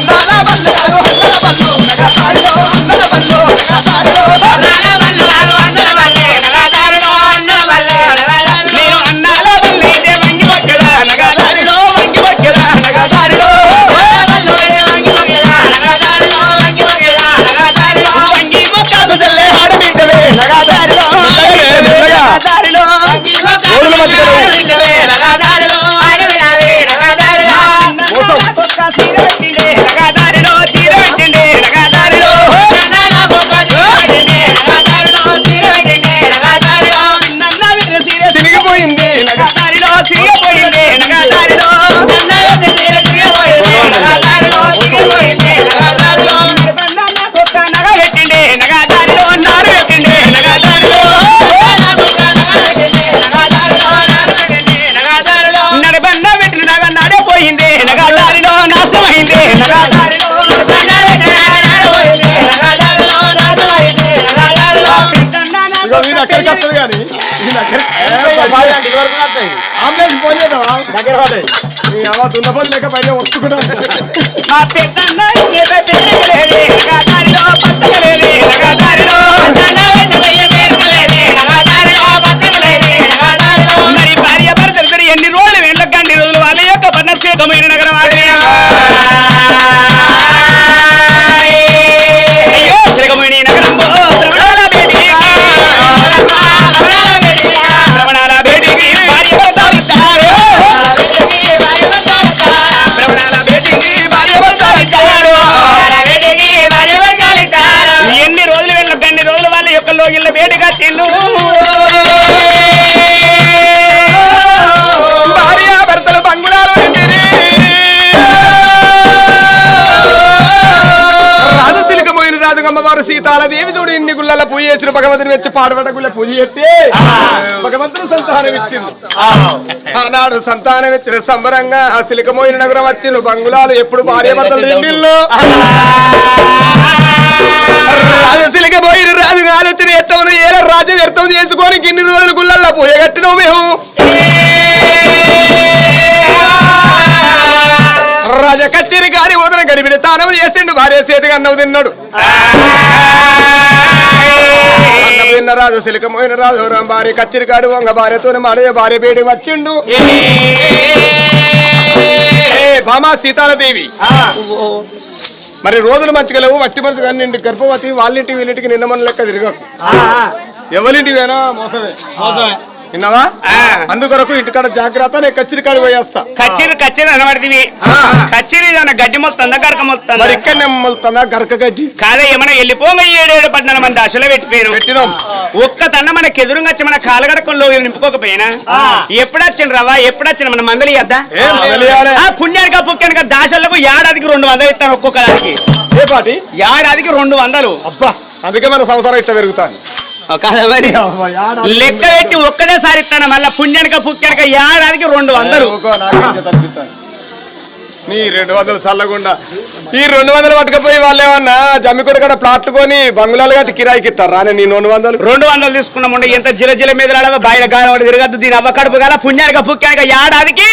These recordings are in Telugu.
అన్న వెన్నెలకు వచ్చినాయి జొన్నల బళ్ళు నగదారిలో జొన్నల బళ్ళు నగదారిలో వచ్చినాయి జొన్నల బళ్ళు, నగదారిలో. వచ్చినాయి జొన్నల బళ్ళు, నగదారిలో, జొన్నల బళ్ళు, నగదారిలో. వచ్చినాయి జొన్నల బళ్ళు, నగదారిలో, జొన్నల బళ్ళు, నగదారిలో. జొన్నల బళ్ళు, జొన్నల బళ్ళు, నగదారిలో, జొన్నల బళ్ళు, నగదారిలో. జొన్నల బళ్ళు, జొన్నల బళ్ళు, నగదారిలో, జొన్నల వీడు అక్కడికి వస్తుంది కానీ ఆంబులెన్స్ ఫోన్ దగ్గర పడే లేక వస్తున్నాను మా పెద్దన్న రోజులు వాళ్ళ యొక్క లోగిళ్ళ వేడిగా చెల్లు. భార్య భర్తలు బంగుళాలు రాజతిలకమైన రాజగమ్మవారు సీతాల దేవి చూడు ఇన్ని గుళ్ళ పూజ చేసిన భగవంతుని వచ్చి పాడబడ్డ గుళ్ళ పూజ చేస్తే భగవంతుడు సంతానం ఇచ్చింది ఆనాడు సంతానం ఇచ్చిన సంబరంగా ఆ సిలికమోయిన నగరం వచ్చిన బంగుళాలు ఎప్పుడు భార్య భర్తలు రెండిళ్ళు. రాజశిలిక పోయిన రాజు ఆలోచన ఎట్టవును ఏల రాజ్యం వ్యర్థం చేసుకొని గిన్ని రోజులు గుళ్ళల్లో పూజ కట్టినావు మేము. రాజ కచ్చేరి గారి ఉదరం గడిపిన తానం చేసిండు భార్య చేతికి అన్నం తిన్నాడు. అన్నం తిన్న రాజు సిలికమైన రాజు భార్య కచ్చేరి కాడు వంగ భార్యతో మాడే భార్య బేడి వచ్చిండు. భామా సీతాలదేవి. మరి రోజులు మంచిగా లేవు మట్టి మనసు కానీ నిండి గర్భవతి వాళ్ళింటి వీళ్ళింటికి నిన్న మన లెక్క తిరగకు ఎవరింటివేనా మోసమే. మోసమే. విన్నావా? అందుకొరకు ఇంటికాడ జాగ్రత్త నేను కచ్చిరి కాడి పోయేస్తా. కచ్చిరి కచ్చిరి అనబడితివి. కచ్చిరి ఏమన్నా గడ్డి మొత్తందా గరక మొత్తందా మరి ఇక్కడ నమ్మలుతుందా గరక గడ్డి? కాదా ఏమన్నా వెళ్ళిపోగా ఏడేడు పద్నాలుగు మంది అసలు పెట్టిపోయాను పెట్టినాం. ఒక్క తన్న మనకి ఎదురుగా వచ్చి మన కాలగడకంలో నింపుకోకపోయినా? ఎప్పుడు వచ్చిన రవా ఎప్పుడు వచ్చిన మన మందలి? ఆ పుణ్యానిక పుక్కానిక దాసలకు ఏడాదికి రెండు వందలు ఇస్తాను ఒక్కొక్క దానికి. ఏ పాటి? ఏడాదికి రెండు వందలు. అబ్బా అందుకే మన సంసారం ఇట్లా పెరుగుతాను కాదా మరి? లెక్క పెట్టి ఒక్కటేసారి ఇస్తాను మళ్ళీ పుణ్యానిక పుక్కానిక ఏడాదికి రెండు వందలు. నీ రెండు వందలు చల్లగుండా ఈ రెండు వందలు పట్టుకపోయి వాళ్ళు ఏమన్నా జమ్మికొడ కూడా ప్లాట్లు కొని బంగుళాలు కట్టి కిరాయికి ఇస్తారు? రాని నీ రెండు వందలు. రెండు వందలు తీసుకున్నాము ఎంత జిల జిల మీద బయట గాలి తిరగద్దు దీని అవ్వ కడుపు గల పుణ్యానిక పుక్కానిక ఏడాదికి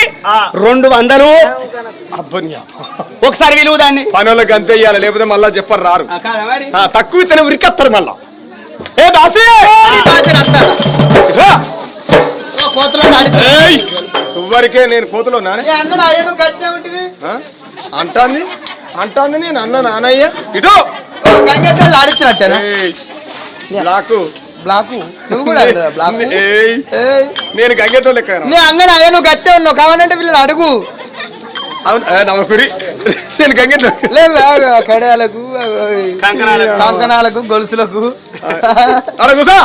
రెండు వందలు. ఒకసారి విలువ దాన్ని. పనులకు అంతే ఇయ్యాలి లేకపోతే మళ్ళా చెప్పరు రారు. తక్కువ ఇతను ఉరికేస్తారు మళ్ళా. ఏ దాసి! నువ్వరికే నేను కోతులో నానే? ఆ? అంటాంది? అంటాంది నేను అన్న నానయ్య? ఇటు! ఏయ్! బ్లాకు. బ్లాకు? నువ్వు కూడా బ్లాకు? నేను గంగెట్టో లెక్క నీ అంగన అయ్యా నువ్వు గట్టే ఉన్నావు కావాలంటే వీళ్ళని అడుగు. అవును నమ్మకుడి. నేను గంగెట్టో లేదు కడయాలకు. కంకణాలకు. గొలుసులకు. అలా కూసా.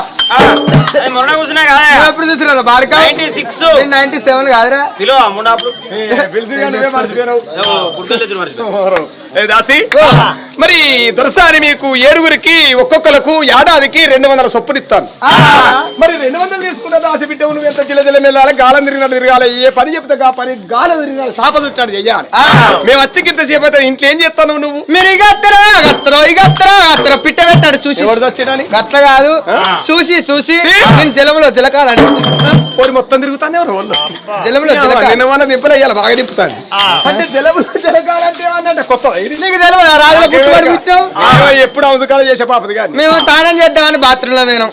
మొన్న కూర్చున్నా కదా. ఎప్పుడు చూసినారు బాలిక 96. నైన్టీ సెవెన్ కాదురా. మరి. ఏ దాసి? మరి దొరసారి మీకు ఏడుగురికి ఒక్కొక్కలకు ఏడాదికి రెండు వందల సొప్పులు ఇస్తాను మరి రెండు వందలు తీసుకున్న దాసి బిడ్డ నువ్వు ఎంత జిల్ల జిల్ల వెళ్ళాలి గాలం తిరిగినట్టు తిరగాలి. ఏ పని చెప్తే కా పని గాలం తిరగాలి సాప చుట్టాడు చెయ్యాలి. మేము వచ్చి కింద అయితే ఇంట్లో ఏం చేస్తాను నువ్వు? మీరు ఇక అత్తరా అత్తరో ఇక అత్తరా అత్తరో పిట్ట పెట్టాడు చూసి. గట్ల కాదు. చూసి చూసి. నేను పోయి మొత్తం తిరుగుతానే ఎవరు వాళ్ళు? నిన్న అయ్యాలి బాగా నింపుతాను అంటే జలములు జలకాలంటే ఏమన్నా కొత్త ఇది. నీకు తెలియదు రాజుల పుట్టుబడి పుట్టాం ఏమో ఎప్పుడు అవుతుకాలు చేసే పాపది కానీ. మేము స్నానం చేద్దామని బాత్రూమ్లో పోయినాం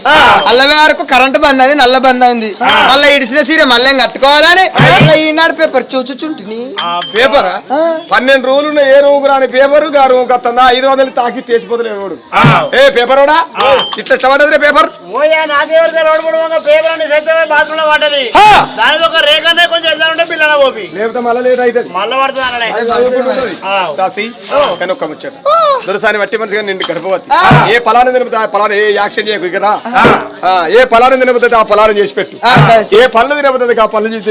అల్లవే వరకు కరెంట్ బంద్ అయింది నల్ల బంద్ అయింది. మళ్ళీ ఇడిసిన సీర మళ్ళీ కట్టుకోవాలని ఈనాడు పేపర్ చూచుచుంటిని. పేపర్? పన్నెండు రోజులు ఏ రూమ్ రాని పేపర్గా రూమ్ కత్తందా ఐదు వందలు తాకి చేసిపోతలేడు వాడు ఏ పేపర్ కూడా ఇట్లా ఇట్లా పడ్డది పేపర్? దానికి ఒక రేఖనే కొంచెం ఉంటే పిల్లల పోపి లేకపోతే మళ్ళీ లేట్ అవుతుంది. మళ్ళీ పడుతున్నానే దాసి కానీ ఒక్క ముచ్చట. దొరసాని వట్టి మనిషిగా నిండు గర్భవతి. ఏ పలానా తినబోతే ఆ పలానా ఏ యాక్షన్ చేయకు ఇక రా. ఆ, ఏ పలానా తినబోతే ఆ పలానా చేసి పెట్టు. ఏ పళ్ళు తినబోతే ఆ పళ్ళు చేసి.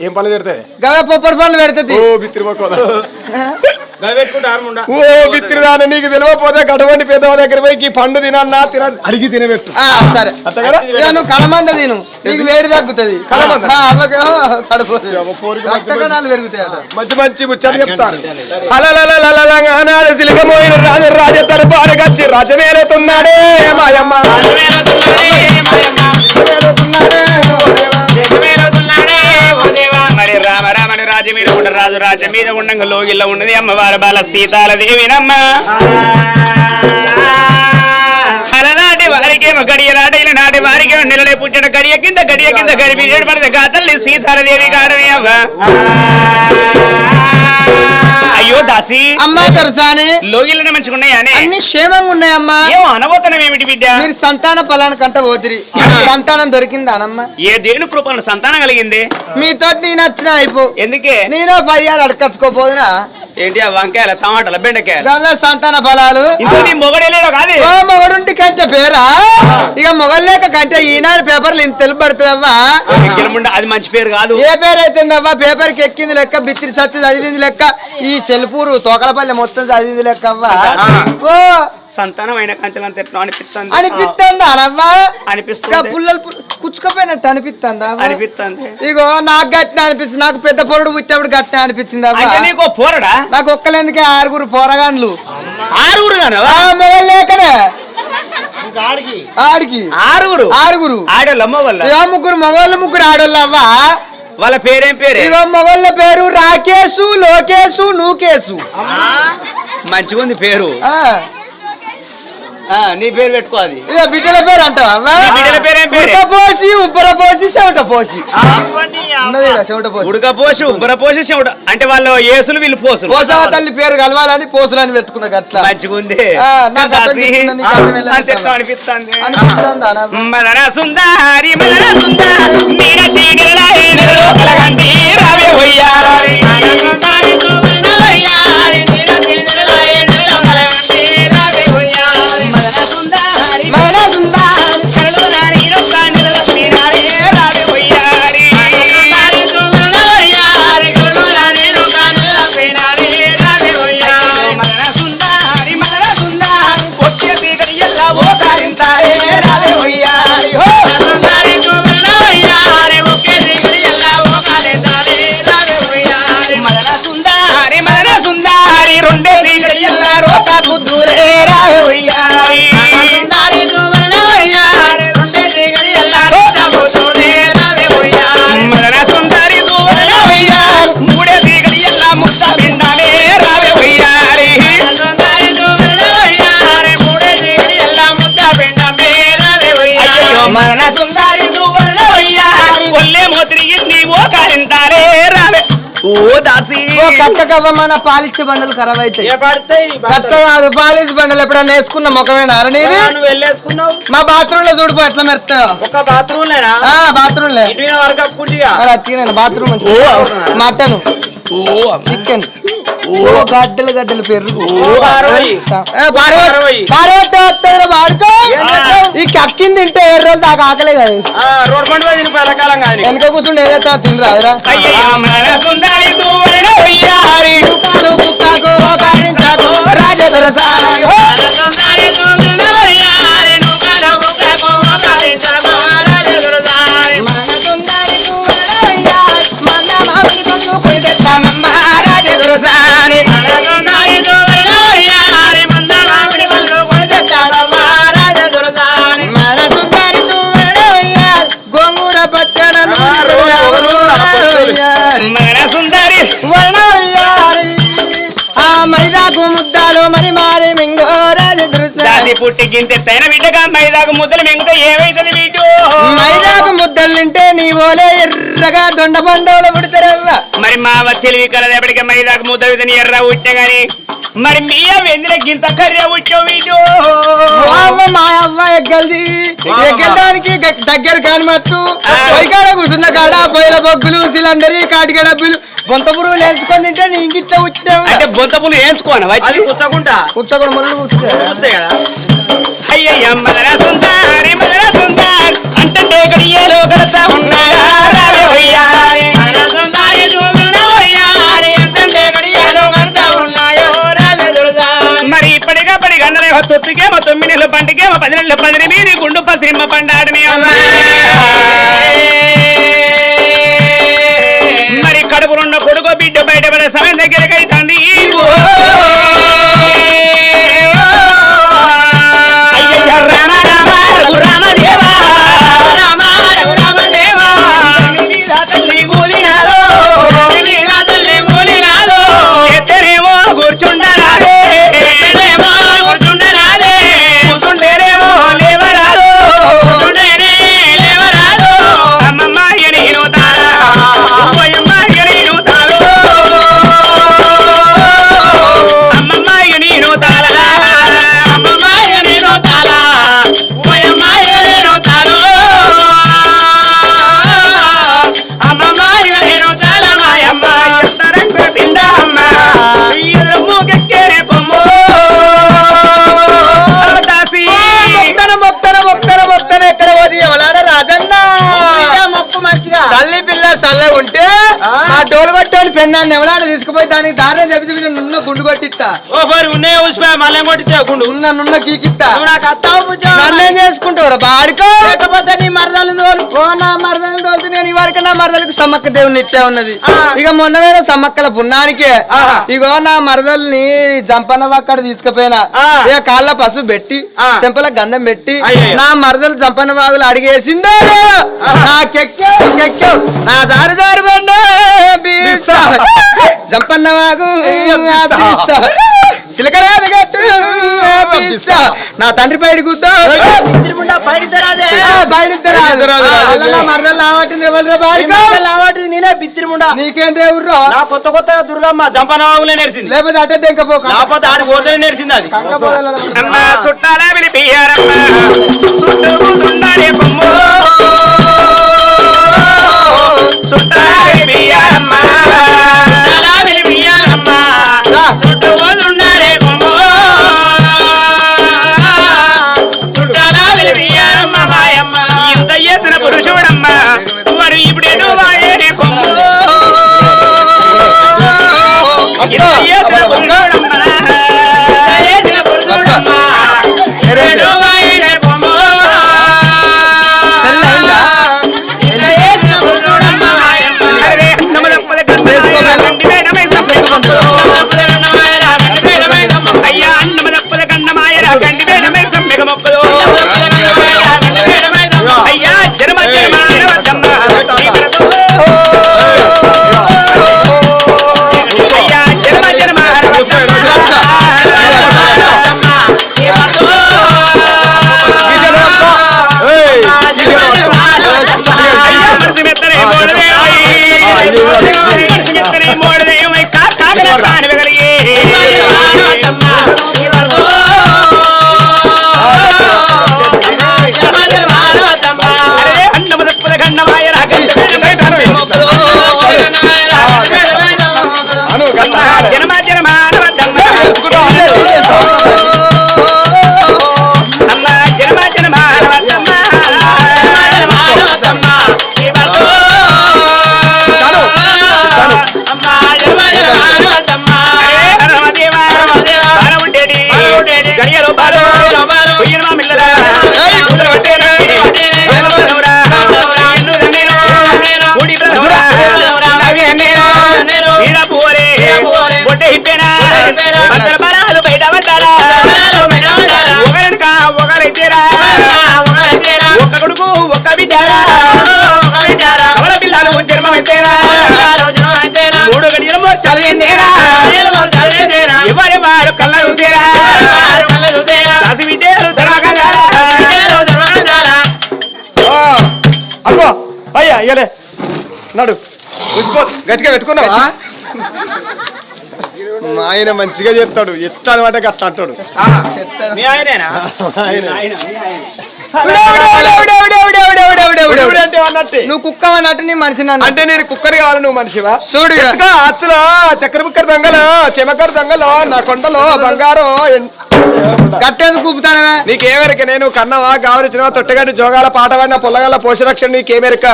ఏ- పళ్ళు పొప్పటి పనులు పెడుతుంది. ఓ బిత్తిరి ఓ బిత్తిరిదాన నీకు తెలియకపోతే గడవండి పెద్దవ దగ్గర పోయి పండు తినన్నా తిన అడిగి తినబెట్టు. ఆ, సరే. నువ్వు కలమంద తిను. నీకు వేడి తగ్గుతుంది. కలమంద? మంచి మంచి ముచ్చట చెప్తాను అలలలలలలంగానాడు సిలిగమోయిన రాజ రాజ దర్బారు గచ్చి రాజమేలుతున్నాడే మాయమ్మ మరి రాజు మీద ఉండ రాజు రాజ్యం మీద ఉండంగా లోగిల్ల ఉన్నది అమ్మవారి బాల సీతాల దేవినమ్మ అలనాటి వారికేమో గడియ నాటైన నాటి వారికేమో నెలలే పుట్టిన గడియ కింద గడియ కింద గడిపి ఏడుపడిన గాతల్ని సీతాల దేవి కాడమే అవ్వ అయ్యో దాసి. అమ్మా తెరసాని లోగిళ్ళని మంచిగా ఉన్నాయానే అన్ని క్షేమంగా ఉన్నాయమ్మా. ఏమో అనబోతనం ఏమిటి బిడ్డ? మీరు సంతాన ఫలాన్ని కంట పోతిరి సంతానం దొరికిందా అనమ్మ ఏ దేని కృపను సంతానం కలిగింది? మీతో నేను వచ్చిన అయిపో. ఎందుకే? నేను పయ్యాలు అడకచ్చుకోపోదునా? ఏంటి ఆ వంకాయల టమాటాల బెండకాయలు? గల్ల సంతాన ఫలాలు. ఇంకో నీ కాదు? ఓ మొగడుంటి కంటే పేరా? ఇక మొగలేక కంటే ఈనాడు పేపర్లు ఇంత తెలుపడుతుందవ్వా అది మంచి పేరు కాదు. ఏ పేరు అయితుందవ్వా? పేపర్కి ఎక్కింది లెక్క బిత్తిరి సత్తి చదివింది లెక్క. ఈ సెల్పూరు తోకలపల్లి మొత్తం చదివింది లెక్క అవ్వా ఓ సంతానం అయిన కంచెలంత ఎట్లా అనిపిస్తుంది. అనిపిస్తుందా అనవ్వా అనిపిస్తుంది. పుల్లలు కుచ్చుకపోయినట్టు అనిపిస్తుందా? అనిపిస్తుంది. ఇగో నాకు గట్టిన అనిపించింది నాకు పెద్ద పొరడు పుట్టినప్పుడు గట్టిన అనిపించింది నీకు పోరడా? నాకు ఒక్కలేందుకే ఆరుగురు పోరగాండ్లు ఆరుగురు మొగలు లేకనే. ఆడికి. ఆరుగురు? ఆరుగురు. ఆడోళ్ళు అమ్మ వల్ల ఇగో ముగ్గురు మొగోళ్ళు ముగ్గురు ఆడోళ్ళు అవ్వా వాళ్ళ పేరేం పేరే? ఇగో మొగోళ్ళ పేరు రాకేశు లోకేశు నూకేశు. మంచిగా ఉంది పేరు. నీ పేరు పెట్టుకో అది. బిడ్డల పేరు అంటావా? బిడ్డల పేరేం పేరే? ఉడక పోసి ఉబ్బర పోసి చెమట పోసి ఉన్నది చెమట పోసి ఉడకపోసి ఉబ్బరపోసి చెవుడు అంటే వాళ్ళు ఏసులు వీళ్ళు పోసులు. పోసవ తల్లి పేరు కలవాలని పోసులని పెట్టుకున్న గట్ల. మంచిగా ఉంది. ఆ, నాకు అర్థం దాసి, చేసుకున్నా, నీకు అర్థం ఎలా అంతే ఎట్లా అనిపిస్తుంది. అనిపిస్తుందా? అన్న? మదన సుందారి మదన సుందారి రావే దాసి ఓ కవ్వమన్న పాలిచ్చే బండలు ఖరాబ్ అవుతాయి కాదు పాలిచ్చే బండలు ఎప్పుడన్నా వేసుకున్న ముఖమేనా? అరే నీది? మా బాత్రూమ్లో చూడిపో ఎట్లా మెరుతాయో ఒక బాత్రూమ్ లేనా ఆ బాత్రూమ్ లే బాత్రూమ్ మటన్. చికెన్. ఓ గడ్డలు గడ్డలు పెరుగు. ఈ కక్కింది తింటే ఏడు రోజులు దాకా ఆకలే కదా. రోడ్ పండు పోయి తినిపోయి ఎలకాలం కానీ వెనక కూర్చుంటే ఏదైతే తినరాదురా అయ్యయ్య. రాజదొర సాని. పుట్టి గింతె తైన బిడ్డగా మైదాకు ముద్దలు మెంగితే ఏమైతుంది వీటు మైదాకు ముద్ద తింటే నీ ఓలే ఎర్రగా దొండ పండోలు పుడతారవ్వ. మరి మా తెలివి కలది ఎప్పటికే మైదాకు ముద్ద విధని ఎర్ర ఉట్టే గాని. మరి మీ వెందిన గింత కర్రె ఉట్టో వీటు మా అవ్వ మా అవ్వ ఎగ్గల్ది. ఎగ్గడానికి దగ్గర కానమట్టు పొయ్యికాడ కూర్చున్న కాడ పొయ్యిల బొగ్గులు సిలిండర్ కాటిక డబ్బులు. బొంత పురుగు లేచుకొని తింటే నీ ఇంకిట్లా ఉచ్చావు అంటే బొంతపులు వేయించుకోను అది కుచ్చకుంటా ఉచ్చకుండా ముళ్ళు కూర్చో అయ్యయ్య మర గడియలో కడతా ఉన్నారా ఉన్నాయో? మరి ఇప్పటికప్పటి గన్నరేమో తొత్తికేమో తొమ్మిది నెలలు పంటికేమో పది నెలలు పది మీది గుండు పసిరిమ్మ అమ్మ. మరి కడుపులున్న కొడుకు బిడ్డ బయటపడే సమయం దగ్గరకి పెన్నాన్ని ఎవలాడ తీసుకుపోయి దానికి దారిని చెప్పి నున్న గుండు కొట్టిస్తా. ఓ మరి ఉన్నాయో ఉసిపోయా మళ్ళీ కొట్టితే గుండు. ఉన్న నున్న నువ్వు నాకు అత్తావు. నన్నేం చేసుకుంటావు బాడుకో? లేకపోతే నీ మరదలు తోలు మరదలకు సమ్మక్క దేవుని ఇచ్చే ఉన్నది. ఇక మొన్న వేరే సమ్మక్కల ఆహా. ఇగో నా మరదల్ని జంపన్న అక్కడ తీసుకుపోయినా. ఇక కాళ్ళ పసుపు పెట్టి. చెంపల గంధం పెట్టి. నా మరదలు జంపన్న వాగులు అడిగేసిందో? నా కెక్కావు కెక్కావు నా దారి దారి. జంపన్న వాగు. చిలకరాది గట్టు. నా తండ్రి పైడి కూర్చో నా మరదలు లావట్టింది ఎవరు బాడుకో లావాటి నేనే బిత్తిరి ముండా. నీకేం దేవుర్రో నా కొత్త కొత్త దుర్గమ్మ జంపనవాగులే నేర్చింది లేకపోతే అట్టే తెంకపో లేకపోతే ఆడి పోతే నేర్చింది అది. కంకపోదల అమ్మ చుట్టాల విలిపియారమ్మ చుట్టుకుంటున్నారే బొమ్మ. చుట్టాల అయ్యా ఇయ్యలే. నడు. గట్టిగా పెట్టుకున్నావా? ఆయన మంచిగా చెప్తాడు. ఎట్లా అనమాట అట్లా అంటాడు. నువ్వు కుక్క అన్నట్టు నీ మనిషి అంటే నేను కుక్కర్ కావాలి నువ్వు మనిషివా? చూడు అసలు చక్కెర కుక్కర్ దొంగలు చెమకర దొంగలో నా కొండలో బంగారం కట్టేది కూపుతానవే. నీకేమెరక నేను కన్నవా గావరించినవా తొట్టగాడి జోగాల పాట వాడిన పుల్లగాల పోషరక్షణ నీకేమెరక?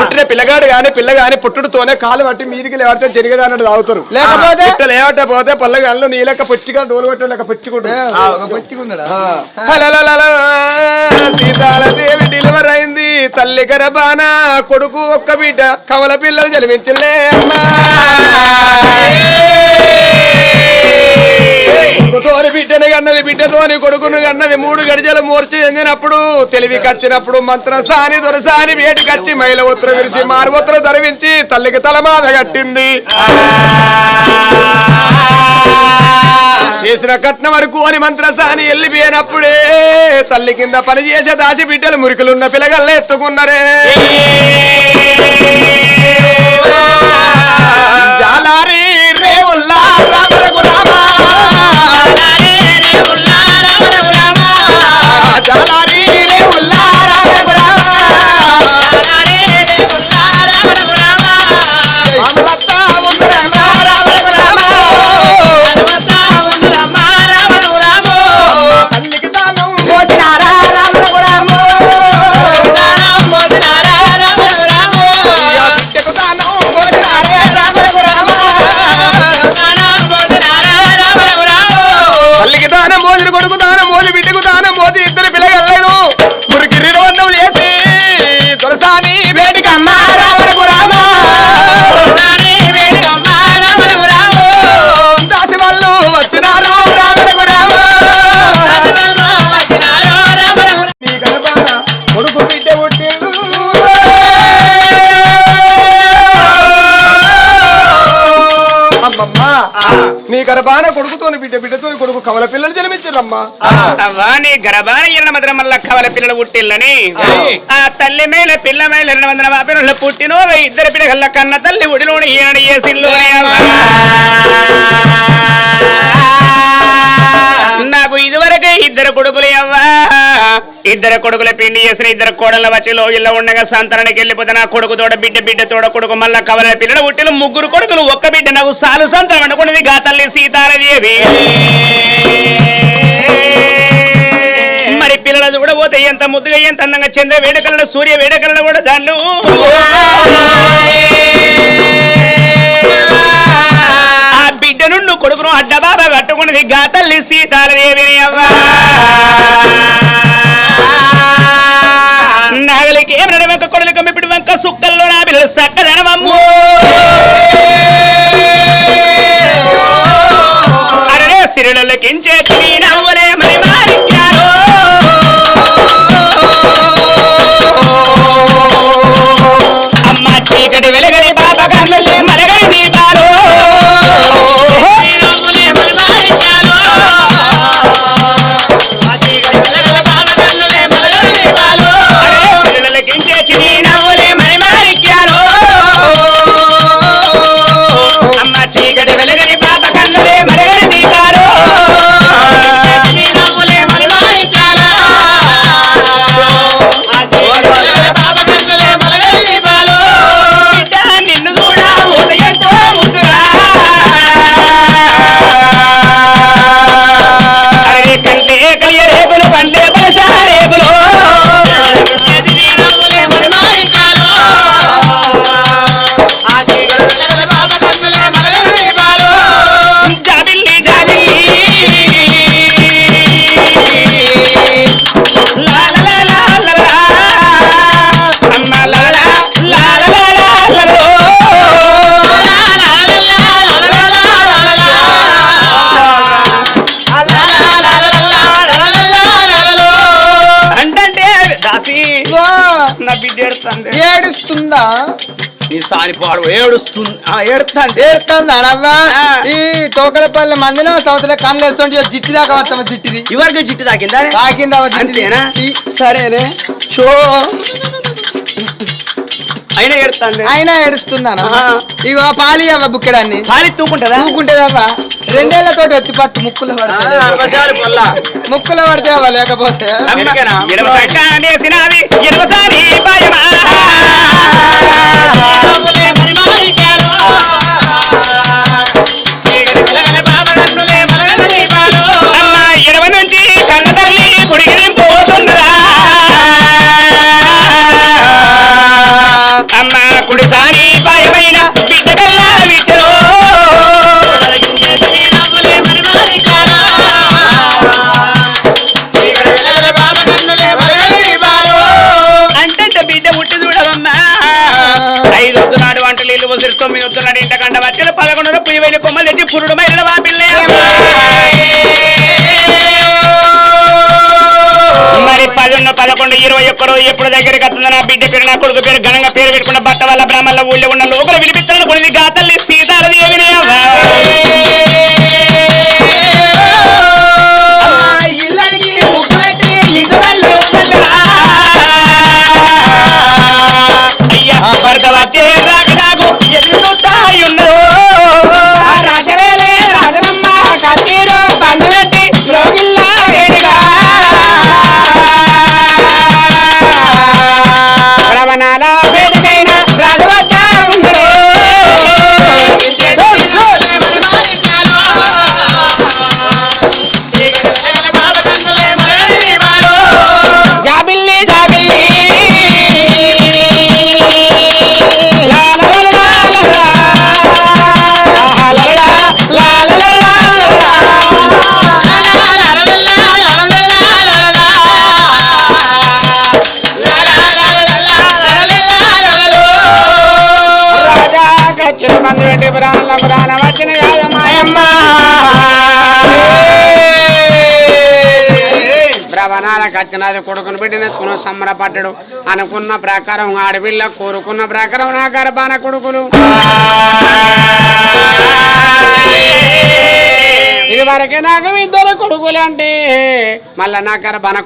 పుట్టిన పిల్లగాడు గాని పిల్లగాని పుట్టుడుతోనే కాలు పట్టి మీదికి లేవడితే జరిగేదాన్ని అన్నట్టు తాగుతారు లేకపోతే? లేవట లేవట్టే పోతే పొల్లగాళ్ళు నీ లెక్క పుట్టిగా డోలు కొట్టు లెక్క పొచ్చిగున్నాడా? సీతాలదేవి డెలివర్ అయింది తల్లి గరబాన కొడుకు ఒక్క బిడ్డ. కమల పిల్లలు జన్మించలే అమ్మా. తోని బిడ్డని కన్నది బిడ్డతోని కొడుకును కన్నది మూడు గడిజల మూర్చి ఎందినప్పుడు తెలివి కచ్చినప్పుడు మంత్ర సాని దొరసాని వేటి కచ్చి మైల ఉత్తర విరిచి మారు ఉత్తర ధరవించి తల్లికి తలమాద కట్టింది. చేసిన కట్నం వరకు అని మంత్రసాని వెళ్ళిపోయినప్పుడే తల్లి కింద పని చేసే దాసి బిడ్డలు మురికలున్న పిల్లగల్లు ఎత్తుకున్నారే. గర్భాన కొడుకుతోని బిడ్డ బిడ్డతోని కొడుకు కమల పిల్లలు జన్మించారమ్మా. అవ్వా నీ గర్భాన ఎన్న మధ్య మళ్ళా కవల పిల్లలు పుట్టిల్లని. ఆ. తల్లి మేల పిల్ల మేల రెండు వందల వాపినుల పుట్టినో ఇద్దరు పిల్లగల్ల కన్న తల్లి ఉడిలోని ఈనాడు చేసిల్లు నాకు ఇదివరకే ఇద్దరు కొడుకులు అవ్వా. ఇద్దరు కొడుకుల పిండి చేసిన ఇద్దరు కోడల వచ్చి లోయల్లో ఉండగా సంతానానికి వెళ్ళిపోతే నా కొడుకు తోడ బిడ్డ బిడ్డ తోడ కొడుకు మళ్ళా కవల పిల్లలు పుట్టిన ముగ్గురు కొడుకులు ఒక్క బిడ్డ నాకు సాలు సంతానం అనుకున్నది గా తల్లి సీతారదేవి మరి పిల్లలు కూడా పోతే ఎంత ముద్దుగా ఎంత అందంగా చంద్ర వేడుకలను సూర్య వేడుకలను కూడా దాన్ని కొడుకును అడ్డబాబా కట్టుకున్నది గాతల్లి సీతాలదేవిని అవ్వా. నాగలికి ఏమి నడి వెంక కొడలి కమ్మిపిడి వెంక సుక్కల్లో నా పిల్లలు సక్కదనమమ్ము. అరే సిరులకించే ఏడుస్తుందా. ఈ సారి పాడు ఏడుస్తుంది. ఏడుతుంది ఏడుస్తుంది. అనవ్వా? ఈ తోకలపల్లి మందిన సౌతల కళ్ళు వేస్తుంటే జిట్టి దాకా వస్తాం జిట్టిది? ఇవరికి జిట్టు తాకిందా? తాకిందా సరేనే చో. అయినా ఏడుస్తున్నాను? ఇగో పాలి అవ్వ బుక్కెడాన్ని. పాలి తూకుంటా తూకుంటుందవ్వా. రెండేళ్ళ తోటి వచ్చి పట్టు ముక్కుల పడుతుంది ముక్కుల పడితే అవ్వ లేకపోతే. కండ వచ్చిన పదకొండు పుయ్యి కొమ్మలు తెచ్చి పురుడు మైల వా పిల్లే మరి పదొన్న పదకొండు ఇరవై ఒక్కరు ఎప్పుడు దగ్గరికి వస్తుంది నా బిడ్డ పేరు నా కొడుకు పేరు ఘనంగా పేరు పెట్టుకున్న భర్త వల్ల బ్రాహ్మణ ఊళ్ళో ఉన్న లోపల వినిపిస్తున్న కొన్ని పెట్టి పురాణంలో పురాణ వచ్చిన యాదమాయమ్మ భ్రవణాల కచ్చినది కొడుకును పెట్టిన సంబరపడ్డాడు అనుకున్న ప్రకారం ఆడపిల్ల కోరుకున్న ప్రకారం నా గర్భాన కొడుకులు ఇది వరకే నాకు ఇద్దరు కొడుకులు అంటే మళ్ళా నా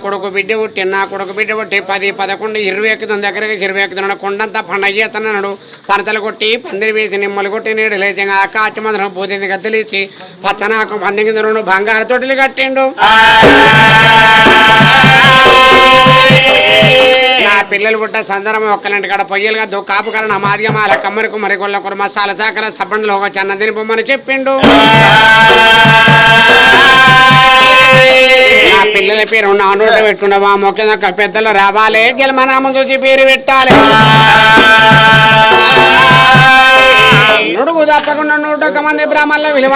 కొడుకు బిడ్డ పుట్టి నా కొడుకు బిడ్డ పుట్టి పది పదకొండు ఇరవై ఎక్కుతుంది దగ్గరకి ఇరవై ఎక్కుతున్నాడు కొండంతా పండగ చేస్తున్నాడు. పనతలు కొట్టి పందిరి వేసి నిమ్మలు కొట్టి నీడు లేచి కాచి మందరం పూతింది గద్దెలిచ్చి పచ్చనాకు పందికి బంగారు తొట్టిలు కట్టిండు. పిల్లలు పుట్ట సందర్భం ఒక్కలంటి కాడ పొయ్యలుగా దో కాపు కరణ మాదిగా మాల కమ్మరికి మరి కొల్ల సాకర సబ్బండ్లో ఒక చన్న తినిపోమని చెప్పిండు. నా పిల్లల పేరు నా నోట పెట్టుకుండవా? మొక్క పెద్దలు రావాలి. జన్మనామం చూసి పేరు పెట్టాలి. నుడుగు తప్పకుండా నూట ఒక మంది బ్రాహ్మణుల విలువ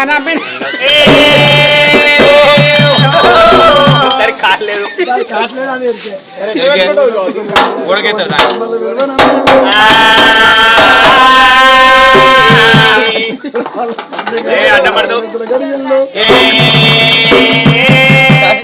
కాలేదు ఉడకెత్తాడు అడ్డపడదు